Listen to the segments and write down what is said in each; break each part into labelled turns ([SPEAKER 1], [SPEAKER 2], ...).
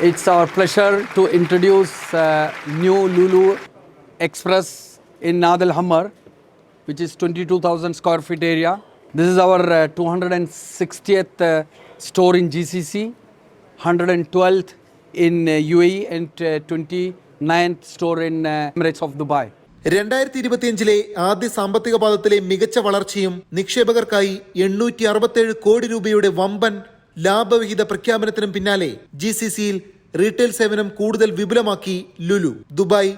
[SPEAKER 1] It's our pleasure to introduce uh, new Lulu Express in Nadal Hammer, which is 22,000 square feet area. This is our uh, 260th uh, store in GCC, 112th in uh, UAE, and uh, 29th store in uh, Emirates of Dubai.
[SPEAKER 2] രണ്ടായിരത്തി ഇരുപത്തിയഞ്ചിലെ ആദ്യ സാമ്പത്തിക പാദത്തിലെ മികച്ച വളർച്ചയും നിക്ഷേപകർക്കായി എണ്ണൂറ്റി അറുപത്തേഴ് കോടി രൂപയുടെ വമ്പൻ ലാഭവിഹിത പ്രഖ്യാപനത്തിനും പിന്നാലെ ജി സി സിയിൽ റീറ്റെയിൽ സേവനം കൂടുതൽ വിപുലമാക്കി ലുലു. ദുബായ്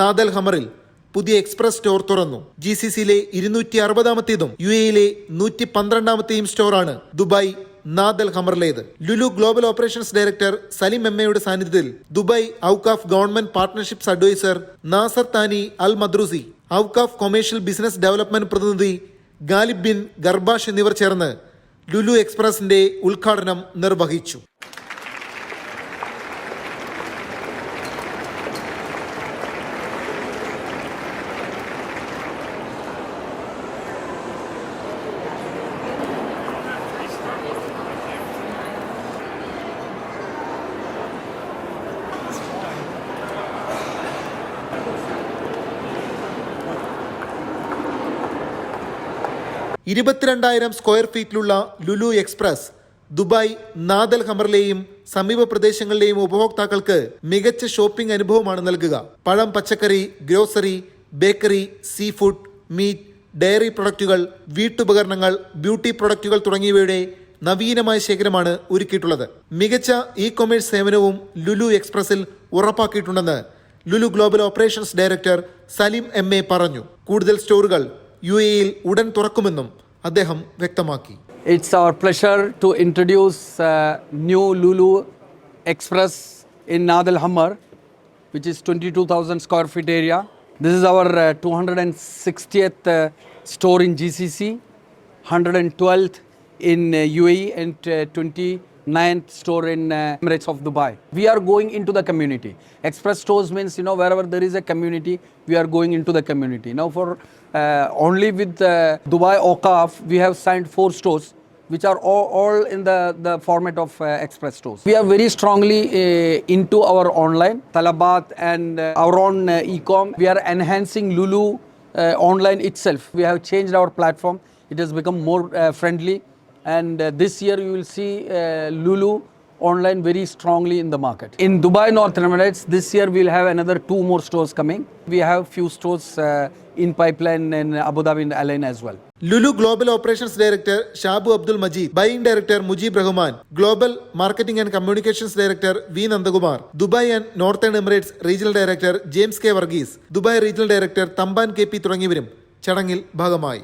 [SPEAKER 2] നാദൽ ഹമറിൽ പുതിയ എക്സ്പ്രസ് സ്റ്റോർ തുറന്നു. ജി സി സിയിലെ ഇരുന്നൂറ്റി അറുപതാമത്തേതും യു എയിലെ നൂറ്റി പന്ത്രണ്ടാമത്തെയും സ്റ്റോറാണ് Dubai നാദൽ ഹമറിലേത് Lulu global operations director Salim എമ്മയുടെ സാന്നിധ്യത്തിൽ Dubai Awqaf government partnerships adviser Nasser Thani Al Madrousi Awqaf commercial business development പ്രതിനിധി ഗാലിബ് ബിൻ ഗർബാഷ് എന്നിവർ ചേർന്ന് ലുലു എക്സ്പ്രസിന്റെ ഉദ്ഘാടനം നിർവഹിച്ചു ഇരുപത്തിരണ്ടായിരം സ്ക്വയർ ഫീറ്റിലുള്ള ലുലു എക്സ്പ്രസ് ദുബായ് നാദൽ ഹമറിലെയും സമീപ പ്രദേശങ്ങളിലെയും ഉപഭോക്താക്കൾക്ക് മികച്ച ഷോപ്പിംഗ് അനുഭവമാണ് നൽകുക. പഴം പച്ചക്കറി grocery bakery seafood meat dairy പ്രൊഡക്റ്റുകൾ വീട്ടുപകരണങ്ങൾ ബ്യൂട്ടി പ്രൊഡക്റ്റുകൾ തുടങ്ങിയവയുടെ നവീനമായ ശേഖരമാണ് ഒരുക്കിയിട്ടുള്ളത്. മികച്ച ഇ കൊമേഴ്സ് സേവനവും ലുലു എക്സ്പ്രസിൽ ഉറപ്പാക്കിയിട്ടുണ്ടെന്ന് Lulu global operations director Saleem M A പറഞ്ഞു. കൂടുതൽ സ്റ്റോറുകൾ യു എയിൽ ഉടൻ തുറക്കുമെന്നും അദ്ദേഹം വ്യക്തമാക്കി
[SPEAKER 1] It's our pleasure to introduce uh, new Lulu Express in Nadal Hammer, which is 22,000 square feet area. This is our uh, 260th uh, store in GCC, 112th in uh, UAE, and uh, 29th store in uh, Emirates of Dubai. We are going into the community. Express stores means you know wherever there is a community, we are going into the community. Now for uh, only with uh, Dubai Okaf, we have signed four stores which are all, all in the, the format of uh, express stores. We are very strongly uh, into our online, Talabat and uh, our own uh, e-com. We are enhancing Lulu uh, online itself. We have changed our platform. It has become more uh, friendly. And uh, this year you will see uh, Lulu online very strongly in the market. In Dubai Northern Emirates, this year we'll have another two more stores coming. We have few stores uh, in pipeline in Abu Dhabi and Alain as well.
[SPEAKER 2] Lulu Global Operations Director Shabu Abdul Majid, Buying Director Mujib Rahman, Global Marketing and Communications Director V Nandakumar Dubai and northern emirates regional director James K Varghese Dubai regional director Thampan K P തുടങ്ങിയവരും ചടങ്ങിൽ ഭാഗമായി